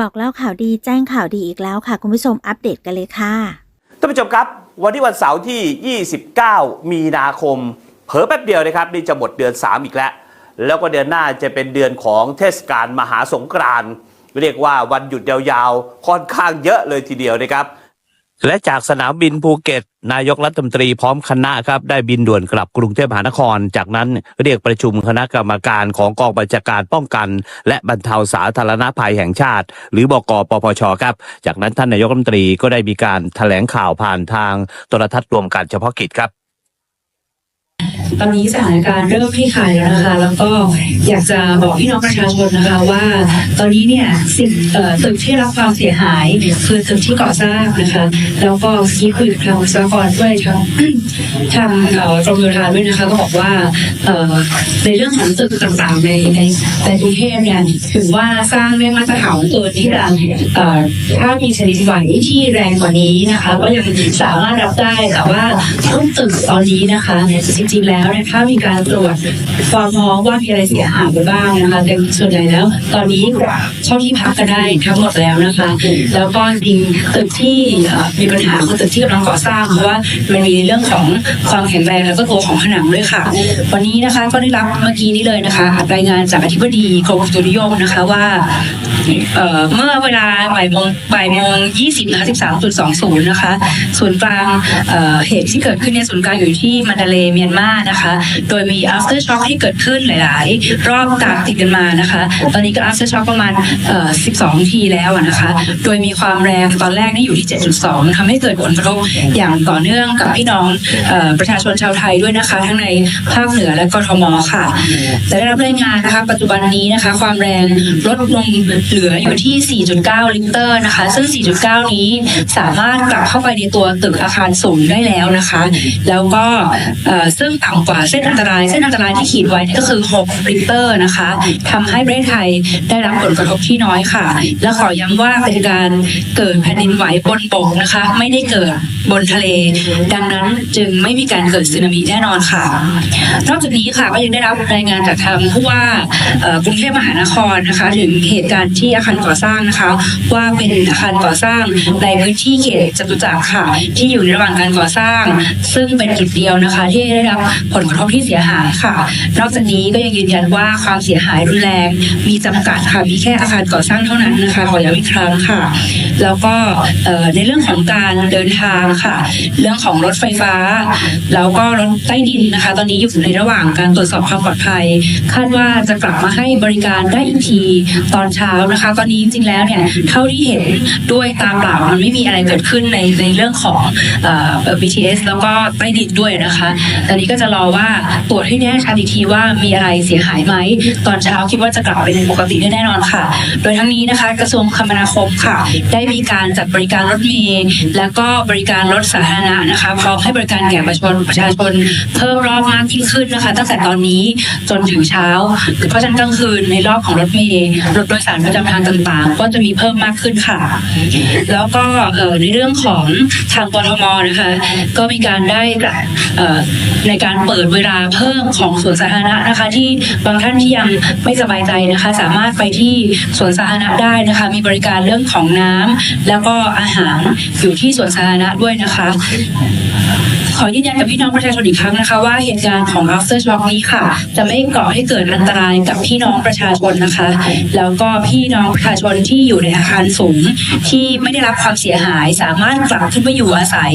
บอกเล่าข่าวดีแจ้งข่าวดีอีกแล้วค่ะ คุณผู้ชมอัปเดตกันเลยค่ะท่านผู้ชมครับ วันที่วันเสาร์ที่ 29 มีนาคม เผลอแป๊บเดียวนะครับนี่จะหมดเดือน 3 อีกแล้ว แล้วก็เดือนหน้าจะเป็นเดือนของเทศกาลมหาสงกรานต์เรียกว่าวันหยุดยาวๆค่อนข้างเยอะเลยทีเดียวนะครับ และจากสนามบินภูเก็ต นายกรัฐมนตรีพร้อมคณะครับได้บินด่วนกลับกรุงเทพมหานคร จากนั้นเรียกประชุมคณะกรรมการของกองบัญชาการป้องกัน และบรรเทาสาธารณภัยแห่งชาติ หรือบกปปชครับ จากนั้นท่านนายกรัฐมนตรีก็ได้มีการแถลงข่าวผ่านทางโทรทัศน์รวมการเฉพาะกิจครับ ตอนนี้สถานการณ์เริ่มคลี่คลายแล้วนะคะ แล้วก็อยากจะบอกพี่น้องประชาชนนะคะว่า ตอนนี้เนี่ยสิ่งเอ่อตึกที่รับความเสียหายคือตึกที่ก่อสร้างนะคะแล้วก็ที่คุยกับทางวิศวกรด้วยทางทางกรมโยธาด้วยนะคะก็บอกว่าเอ่อในเรื่องของตึกต่างๆในในในกรุงเทพเนี่ยถือว่าสร้างได้มาตรฐานเกินที่จะเอ่อถ้ามีชนิดไหวที่แรงกว่านี้นะคะ ก็ยังสามารถรับได้แต่ว่าทุกตึกตอนนี้นะคะริง ๆ แล้วนี่ยถ้ามีการตรวจความพร้อมว่ามีอะไรเสียหายไปบ้างนะคะแต่ส่วนใหญ่แล้ว ตอนนี้เข้าที่พักกันได้ทั้งหมดแล้วนะคะ แล้วก็จริงตึกที่มีปัญหาคือตึกที่กำลังก่อสร้างเพราะว่ามันมีเรื่องของความแข็งแรงแล้วก็ตัวของผนังด้วยค่ะ วันนี้นะคะก็ได้รับเมื่อกี้นี้เลยนะคะรายงานจากอธิบดีกรมอุตุนิยมนะคะว่าเมื่อเวลาบ่ายโมงบ่ายโมงยี่สิบนะคะสิบสามจุดสองศูนย์นะคะศูนกลางเหตุที่เกิดขึ้นเนี่ยศูนกลางอยู่ที่มันดาเลเมียนมานะคะ โดยมี after shock ที่เกิดขึ้นหลาย ๆ รอบตามติดกันมานะคะ ตอนนี้ก็ after shock ประมาณเอ่อ12 ทีแล้วนะคะ โดยมีความแรงตอนแรกนี่อยู่ที่ 7.2ทำให้เกิดผลกระทบอย่างต่อเนื่องกับพี่น้องอประชาชนชาวไทยด้วยนะคะ ทั้งในภาคเหนือและกทมค่ะแต่ได้รับรายงานนะคะ ปัจจุบันนี้นะคะ ความแรงลดลงเหลืออยู่ที่ 4.9 ลิตรนะคะ ซึ่ง 4.9 นี้สามารถกลับเข้าไปในตัวตึกอาคารสูงได้แล้วนะคะ แล้วก็เอ่อซึ่งต่ำกว่าเส้นอันตราย เส้นอันตรายที่ขีดไว้ก็คือ6ลิตรนะคะทำให้ประเทศไทยได้รับผลกระทบที่น้อยค่ะ และขอย้ำว่าเป็นการเกิดแผ่นดินไหวบนบกนะคะ ไม่ได้เกิดบนทะเล ดังนั้นจึงไม่มีการเกิดสึนามิแน่นอนค่ะ นอกจากนี้ค่ะก็ยังได้รับรายงานจากทางผู้ว่ากรุงเทพมหานครนะคะ ถึงเหตุการณ์ที่อาคารก่อสร้างนะคะ ว่าเป็นอาคารก่อสร้างในพื้นที่เขตจตุจักรค่ะ ที่อยู่ในระหว่างการก่อสร้าง ซึ่งเป็นจุดเดียวนะคะ ที่ได้รับผลกระทบที่เสียหายค่ะ นอกจากนี้ก็ยังยืนยันว่าความเสียหายรุนแรงมีจำกัดค่ะมีแค่อาคารก่อสร้างเท่านั้นนะคะขอย้ำอีกครั้งค่ะ แล้วก็ในเรื่องของการเดินทางค่ะ เรื่องของรถไฟฟ้า แล้วก็รถใต้ดินนะคะ ตอนนี้อยู่ในระหว่างการตรวจสอบความปลอดภัย คาดว่าจะกลับมาให้บริการได้อีกทีตอนเช้านะคะ ตอนนี้จริงๆแล้วเนี่ยเท่าที่เห็นด้วยตาเปล่ามันไม่มีอะไรเกิดขึ้นในในเรื่องของอ BTS แล้วก็ใต้ดินด้วยนะคะตอนนี้ก็จะรอว่าตรวจให้แน่ชัดอีกทีว่ามีอะไรเสียหายไหม ตอนเช้าคิดว่าจะกลับเป็นปกติได้แน่นอนค่ะ โดยทั้งนี้นะคะ กระทรวงคมนาคมค่ะ ได้มีการจัดบริการรถเมล์แล้วก็บริการรถสาธารณะนะคะพร้อมให้บริการแก่ประชาชนประชาชนเพิ่มรอบมากยิ่งขึ้นนะคะ ตั้งแต่ตอนนี้จนถึงเช้า เพราะฉะนั้นกลางคืนในรอบของรถเมล์รถโดยสารประจำทางต่างๆ ก็จะมีเพิ่มมากขึ้นค่ะ แล้วก็ในเรื่องของทางกทมนะคะ ก็มีการได้เอ่อในการเปิดเวลาเพิ่มของสวนสาธารณะนะคะ ที่บางท่านที่ยังไม่สบายใจนะคะ สามารถไปที่สวนสาธารณะได้นะคะ มีบริการเรื่องของน้ำแล้วก็อาหารอยู่ที่สวนสาธารณะด้วยนะคะ ขอยืนยันกับพี่น้องประชาชนอีกครั้งนะคะ ว่าเหตุการณ์ของ after shock นี้ค่ะ จะไม่ก่อให้เกิดอันตรายกับพี่น้องประชาชนนะคะ แล้วก็พี่น้องประชาชนที่อยู่ในอาคารสูงที่ไม่ได้รับความเสียหาย สามารถกลับขึ้นมาอยู่อาศัย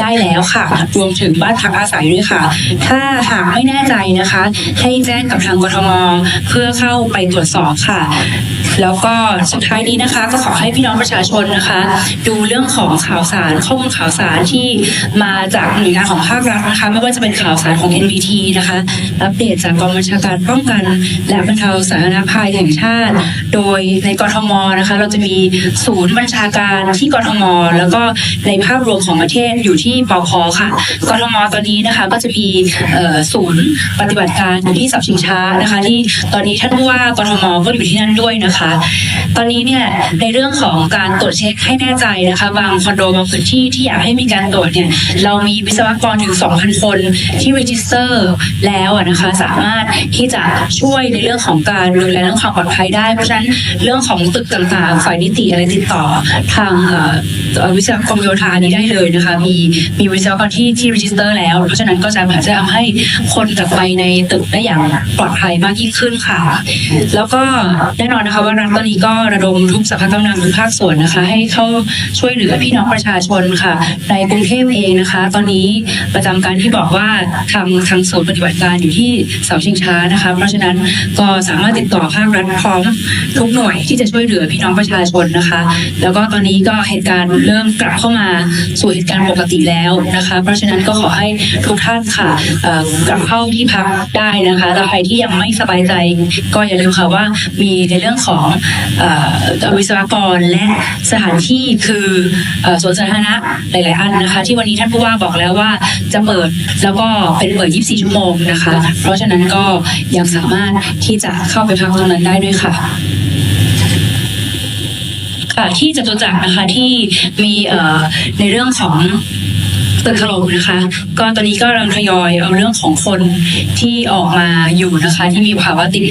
ได้แล้วค่ะ รวมถึงบ้านพักอาศัยด้วยค่ะ ถ้าหากไม่แน่ใจนะคะ ให้แจ้งกับทางกทมเพื่อเข้าไปตรวจสอบค่ะ แล้วก็สุดท้ายนี้นะคะก็ขอให้พี่น้องประชาชนนะคะ ดูเรื่องของข่าวสารข้อมูลข่าวสารที่มาจากหน่วยงานของภาครัฐนะคะ ไม่ว่าจะเป็นข่าวสารของ NPT นะคะ อัปเดตจากกองบัญชาการป้องกัน และบรรเทาสาธารณภัยแห่งชาติ โดยในกรทมนะคะ เราจะมีศูนย์บัญชาการที่กรทม แล้วก็ในภาพรวมของประเทศอยู่ที่ปพค่ะกรทมตอนนี้นะคะก็จะมีศูนย์ปฏิบัติการอยู่ที่สับชิงช้านะคะที่ตอนนี้ท่านผู้ว่ากรทมก็อยู่ที่นั่นด้วยนะคะตอนนี้เนี่ยในเรื่องของการตรวจเช็คให้แน่ใจนะคะ บางคอนโดบางพื้นที่ที่อยากให้มีการตรวจเนี่ยเรามีวิศวกรถึง 2,000 คนที่รีจิสเตอร์แล้วนะคะสามารถที่จะช่วยในเรื่องของการดูแลเรื่องความปลอดภัยได้ เพราะฉะนั้นเรื่องของตึกต่างๆ ฝ่ายนิติอะไรติดต่อทางวิศวกรมโยธานี้ได้เลยนะคะมีมีวิศวกรที่ที่รีจิสเตอร์แล้ว เพราะฉะนั้นก็จะอาจจะทำให้คนกลับไปในตึกได้อย่างปลอดภัยมากยิ่งขึ้นค่ะ แล้วก็แน่นอนนะคะว่ารัฐตอนนี้ก็ระดมทุกสรรพกำลังทุกภาคส่วนนะคะ ให้เข้าช่วยเหลือพี่น้องประชาชนค่ะ ในกรุงเทพเองนะคะ ตอนนี้ประจำการที่บอกว่าทางทางศูนย์ปฏิบัติการอยู่ที่เสาชิงช้านะคะ เพราะฉะนั้นก็สามารถติดต่อภาครัฐพร้อมทุกหน่วยที่จะช่วยเหลือพี่น้องประชาชนนะคะ แล้วก็ตอนนี้ก็เหตุการณ์เริ่มกลับเข้ามาสู่เหตุการณ์ปกติแล้วนะคะ เพราะฉะนั้นก็ขอให้ทุกท่านค่ะกลับเข้าที่พักได้นะคะแล้วใครที่ยังไม่สบายใจก็อย่าลืมค่ะว่ามีในเรื่องของวิศวกรและสถานที่คืออสวนสาธารณะหลาย ๆ อันนะคะ ที่วันนี้ท่านผู้ว่าบอกแล้วว่าจะเปิดแล้วก็เป็นเปิด 24 ชั่วโมงนะคะ เพราะฉะนั้นก็ยังสามารถที่จะเข้าไปพักตรงนั้นได้ด้วยค่ะค่ะที่จตุจักรนะคะที่มีในเรื่องของ ตึกถล่มนะคะ ก็ตอนนี้ก็กำลังทยอยเอาเรื่องของคนที่ออกมาอยู่นะคะ ที่มีภาวะติด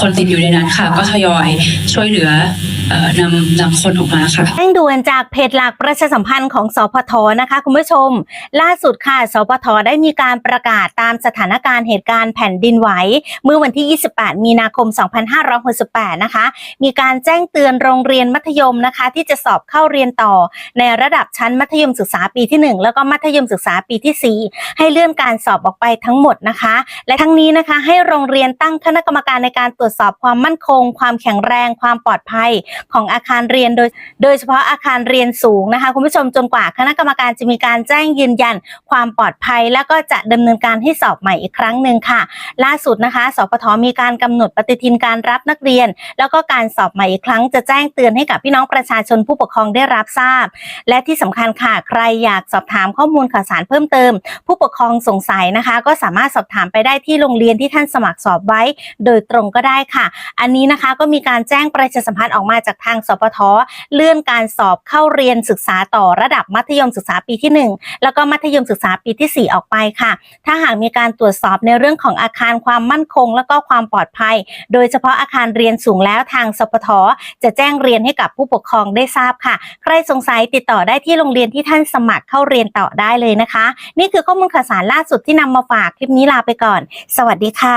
คนติดอยู่ในนั้นค่ะ ก็ทยอยช่วยเหลือเอ่อ นำนำคนออกมาค่ะแจ้งด่วนจากเพจหลักประชาสัมพันธ์ของสพทนะคะคุณผู้ชม ล่าสุดค่ะสพทได้มีการประกาศตามสถานการณ์เหตุการณ์แผ่นดินไหวเมื่อวันที่ 28 มีนาคม 2568 นะคะ มีการแจ้งเตือนโรงเรียนมัธยมนะคะ ที่จะสอบเข้าเรียนต่อ ในระดับชั้นมัธยมศึกษาปีที่ 1 แล้วก็มัธยมศึกษาปีที่ 4 ให้เลื่อนการสอบออกไปทั้งหมดนะคะ และทั้งนี้นะคะให้โรงเรียนตั้งคณะกรรมการในการตรวจสอบความมั่นคง ความแข็งแรง ความปลอดภัยของอาคารเรียนโดย โดยเฉพาะอาคารเรียนสูงนะคะคุณผู้ชมจนกว่าคณะกรรมการจะมีการแจ้งยืนยันความปลอดภัย แล้วก็จะดำเนินการให้สอบใหม่อีกครั้งหนึ่งค่ะ ล่าสุดนะคะสปทมีการกำหนดปฏิทินการรับนักเรียน แล้วก็การสอบใหม่อีกครั้งจะแจ้งเตือนให้กับพี่น้องประชาชนผู้ปกครองได้รับทราบ และที่สำคัญค่ะใครอยากสอบถามข้อมูลข่าวสารเพิ่มเติม ผู้ปกครองสงสัยนะคะ ก็สามารถสอบถามไปได้ที่โรงเรียนที่ท่านสมัครสอบไว้ โดยตรงก็ได้ค่ะ อันนี้นะคะก็มีการแจ้งประชาสัมพันธ์ออกมาจากทางสปทเลื่อนการสอบเข้าเรียนศึกษาต่อระดับมัธยมศึกษาปีที่ 1 แล้วก็มัธยมศึกษาปีที่ 4 ออกไปค่ะ ถ้าหากมีการตรวจสอบในเรื่องของอาคารความมั่นคง แล้วก็ความปลอดภัย โดยเฉพาะอาคารเรียนสูงแล้วทางสปทจะแจ้งเรียนให้กับผู้ปกครองได้ทราบค่ะ ใครสงสัยติดต่อได้ที่โรงเรียนที่ท่านสมัครเข้าเรียนต่อได้เลยนะคะ นี่คือข้อมูลข่าวสารล่าสุดที่นำมาฝากคลิปนี้ลาไปก่อน สวัสดีค่ะ